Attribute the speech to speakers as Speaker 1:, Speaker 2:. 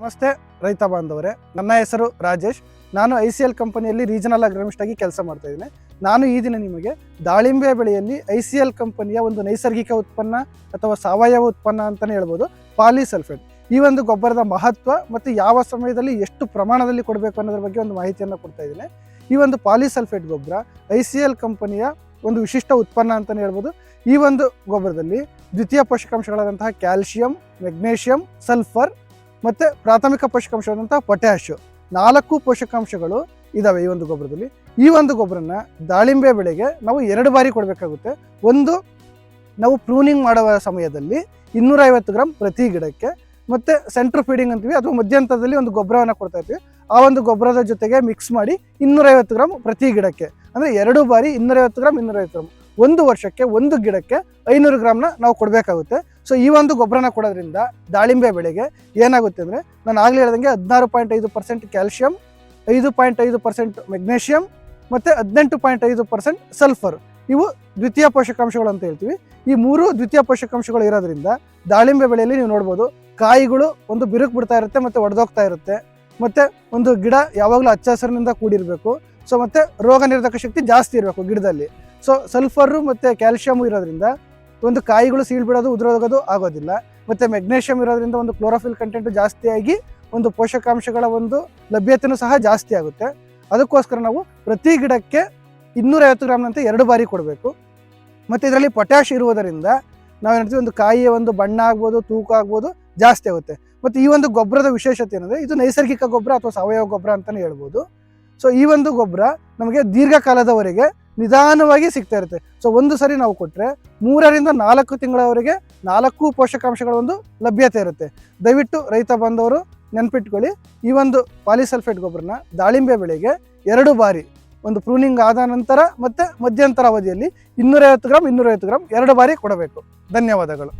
Speaker 1: ನಮಸ್ತೆ, ರೈತ ಬಾಂಧವರೇ. ನನ್ನ ಹೆಸರು ರಾಜೇಶ್. ನಾನು ಐ ಸಿ ಎಲ್ ಕಂಪನಿಯಲ್ಲಿ ರೀಜನಲ್ ಅಗ್ರಮಿಸ್ಟ್ ಆಗಿ ಕೆಲಸ ಮಾಡ್ತಾ ಇದ್ದೀನಿ. ನಾನು ಈ ದಿನ ನಿಮಗೆ ದಾಳಿಂಬೆ ಬೆಳೆಯಲ್ಲಿ ಐ ಸಿ ಎಲ್ ಕಂಪನಿಯ ಒಂದು ನೈಸರ್ಗಿಕ ಉತ್ಪನ್ನ ಅಥವಾ ಸಾವಯವ ಉತ್ಪನ್ನ ಅಂತಲೇ ಹೇಳ್ಬೋದು, ಪಾಲಿಸಲ್ಫೇಟ್. ಈ ಒಂದು ಗೊಬ್ಬರದ ಮಹತ್ವ ಮತ್ತು ಯಾವ ಸಮಯದಲ್ಲಿ ಎಷ್ಟು ಪ್ರಮಾಣದಲ್ಲಿ ಕೊಡಬೇಕು ಅನ್ನೋದ್ರ ಬಗ್ಗೆ ಒಂದು ಮಾಹಿತಿಯನ್ನು ಕೊಡ್ತಾ ಇದ್ದೀನಿ. ಈ ಒಂದು ಪಾಲಿಸಲ್ಫೇಟ್ ಗೊಬ್ಬರ ಐ ಸಿ ಎಲ್ ಕಂಪನಿಯ ಒಂದು ವಿಶಿಷ್ಟ ಉತ್ಪನ್ನ ಅಂತಲೇ ಹೇಳ್ಬೋದು. ಈ ಒಂದು ಗೊಬ್ಬರದಲ್ಲಿ ದ್ವಿತೀಯ ಪೋಷಕಾಂಶಗಳಾದಂತಹ ಕ್ಯಾಲ್ಶಿಯಂ, ಮೆಗ್ನೇಷಿಯಂ, ಸಲ್ಫರ್ ಮತ್ತು ಪ್ರಾಥಮಿಕ ಪೋಷಕಾಂಶವಾದಂಥ ಪೊಟ್ಯಾಶ್ ನಾಲ್ಕು ಪೋಷಕಾಂಶಗಳು ಇದಾವೆ ಈ ಒಂದು ಗೊಬ್ಬರದಲ್ಲಿ. ಈ ಒಂದು ಗೊಬ್ಬರನ ದಾಳಿಂಬೆ ಬೆಳೆಗೆ ನಾವು ಎರಡು ಬಾರಿ ಕೊಡಬೇಕಾಗುತ್ತೆ. ಒಂದು, ನಾವು ಪ್ರೂನಿಂಗ್ ಮಾಡುವ ಸಮಯದಲ್ಲಿ ಇನ್ನೂರೈವತ್ತು ಗ್ರಾಮ್ ಪ್ರತಿ ಗಿಡಕ್ಕೆ, ಮತ್ತು ಸೆಂಟ್ರ್ ಫೀಡಿಂಗ್ ಅಂತೀವಿ ಅಥವಾ ಮಧ್ಯಂತರದಲ್ಲಿ ಒಂದು ಗೊಬ್ಬರವನ್ನು ಕೊಡ್ತಾ ಇರ್ತೀವಿ. ಆ ಒಂದು ಗೊಬ್ಬರದ ಜೊತೆಗೆ ಮಿಕ್ಸ್ ಮಾಡಿ ಇನ್ನೂರೈವತ್ತು ಗ್ರಾಮ್ ಪ್ರತಿ ಗಿಡಕ್ಕೆ, ಅಂದರೆ ಎರಡು ಬಾರಿ ಇನ್ನೂರೈವತ್ತು ಗ್ರಾಮ್ ಇನ್ನೂರೈವತ್ತು ಗ್ರಾಮ್ ಒಂದು ವರ್ಷಕ್ಕೆ ಒಂದು ಗಿಡಕ್ಕೆ ಐನೂರು ಗ್ರಾಮ್ನ ನಾವು ಕೊಡಬೇಕಾಗುತ್ತೆ. ಸೊ ಈ ಒಂದು ಗೊಬ್ಬರನ ಕೊಡೋದ್ರಿಂದ ದಾಳಿಂಬೆ ಬೆಳೆಗೆ ಏನಾಗುತ್ತೆ ಅಂದರೆ ನಾನು ಆಗಲೇ ಹೇಳ್ದಂಗೆ ಹದಿನಾರು ಪಾಯಿಂಟ್ ಐದು ಪರ್ಸೆಂಟ್ ಕ್ಯಾಲ್ಶಿಯಂ, ಐದು ಪಾಯಿಂಟ್ ಐದು ಪರ್ಸೆಂಟ್ ಮೆಗ್ನೇಷಿಯಂ ಮತ್ತು ಹದಿನೆಂಟು ಪಾಯಿಂಟ್ ಐದು ಪರ್ಸೆಂಟ್ ಸಲ್ಫರ್. ಇವು ದ್ವಿತೀಯ ಪೋಷಕಾಂಶಗಳು ಅಂತ ಹೇಳ್ತೀವಿ. ಈ ಮೂರು ದ್ವಿತೀಯ ಪೋಷಕಾಂಶಗಳು ಇರೋದ್ರಿಂದ ದಾಳಿಂಬೆ ಬೆಳೆಯಲ್ಲಿ ನೀವು ನೋಡ್ಬೋದು ಕಾಯಿಗಳು ಒಂದು ಬಿರುಕು ಬಿಡ್ತಾ ಇರುತ್ತೆ ಮತ್ತು ಒಡೆದೋಗ್ತಾ ಇರುತ್ತೆ. ಮತ್ತು ಒಂದು ಗಿಡ ಯಾವಾಗಲೂ ಹಚ್ಚ ಹಸಿರಿನಿಂದ ಕೂಡಿರಬೇಕು. ಸೊ ಮತ್ತು ರೋಗ ನಿರೋಧಕ ಶಕ್ತಿ ಜಾಸ್ತಿ ಇರಬೇಕು ಗಿಡದಲ್ಲಿ. ಸೊ ಸಲ್ಫರು ಮತ್ತು ಕ್ಯಾಲ್ಶಿಯಮು ಇರೋದ್ರಿಂದ ಒಂದು ಕಾಯಿಗಳು ಸೀಳ್ ಬಿಡೋದು, ಉದುರೋಗೋದು ಆಗೋದಿಲ್ಲ. ಮತ್ತು ಮೆಗ್ನೇಷಿಯಂ ಇರೋದ್ರಿಂದ ಒಂದು ಕ್ಲೋರೋಫಿಲ್ ಕಂಟೆಂಟು ಜಾಸ್ತಿಯಾಗಿ ಒಂದು ಪೋಷಕಾಂಶಗಳ ಒಂದು ಲಭ್ಯತೆಯೂ ಸಹ ಜಾಸ್ತಿ ಆಗುತ್ತೆ. ಅದಕ್ಕೋಸ್ಕರ ನಾವು ಪ್ರತಿ ಗಿಡಕ್ಕೆ ಇನ್ನೂರೈವತ್ತು ಗ್ರಾಮ್ನಂತೆ ಎರಡು ಬಾರಿ ಕೊಡಬೇಕು. ಮತ್ತು ಇದರಲ್ಲಿ ಪೊಟ್ಯಾಶ್ ಇರುವುದರಿಂದ ನಾವು ಹೇಳ್ತೀವಿ, ಒಂದು ಕಾಯಿಯ ಒಂದು ಬಣ್ಣ ಆಗ್ಬೋದು, ತೂಕ ಆಗ್ಬೋದು ಜಾಸ್ತಿ ಆಗುತ್ತೆ. ಮತ್ತು ಈ ಒಂದು ಗೊಬ್ಬರದ ವಿಶೇಷತೆ ಏನಂದರೆ, ಇದು ನೈಸರ್ಗಿಕ ಗೊಬ್ಬರ ಅಥವಾ ಸಾವಯವ ಗೊಬ್ಬರ ಅಂತಲೇ ಹೇಳ್ಬೋದು. ಸೊ ಈ ಒಂದು ಗೊಬ್ಬರ ನಮಗೆ ದೀರ್ಘಕಾಲದವರೆಗೆ ನಿಧಾನವಾಗಿ ಸಿಗ್ತಾ ಇರುತ್ತೆ. ಸೊ ಒಂದು ಸರಿ ನಾವು ಕೊಟ್ಟರೆ ಮೂರರಿಂದ ನಾಲ್ಕು ತಿಂಗಳವರೆಗೆ ನಾಲ್ಕು ಪೋಷಕಾಂಶಗಳ ಒಂದು ಲಭ್ಯತೆ ಇರುತ್ತೆ. ದಯವಿಟ್ಟು ರೈತ ಬಂದವರು ನೆನ್ಪಿಟ್ಕೊಳ್ಳಿ, ಈ ಒಂದು ಪಾಲಿಸಲ್ಫೇಟ್ ಗೊಬ್ಬರನ ದಾಳಿಂಬೆ ಬೆಳೆಗೆ ಎರಡು ಬಾರಿ, ಒಂದು ಪ್ರೂನಿಂಗ್ ಆದ ನಂತರ ಮತ್ತು ಮಧ್ಯಂತರ ಅವಧಿಯಲ್ಲಿ ಇನ್ನೂರೈವತ್ತು ಗ್ರಾಮ್ ಇನ್ನೂರೈವತ್ತು ಗ್ರಾಮ್ ಎರಡು ಬಾರಿ ಕೊಡಬೇಕು. ಧನ್ಯವಾದಗಳು.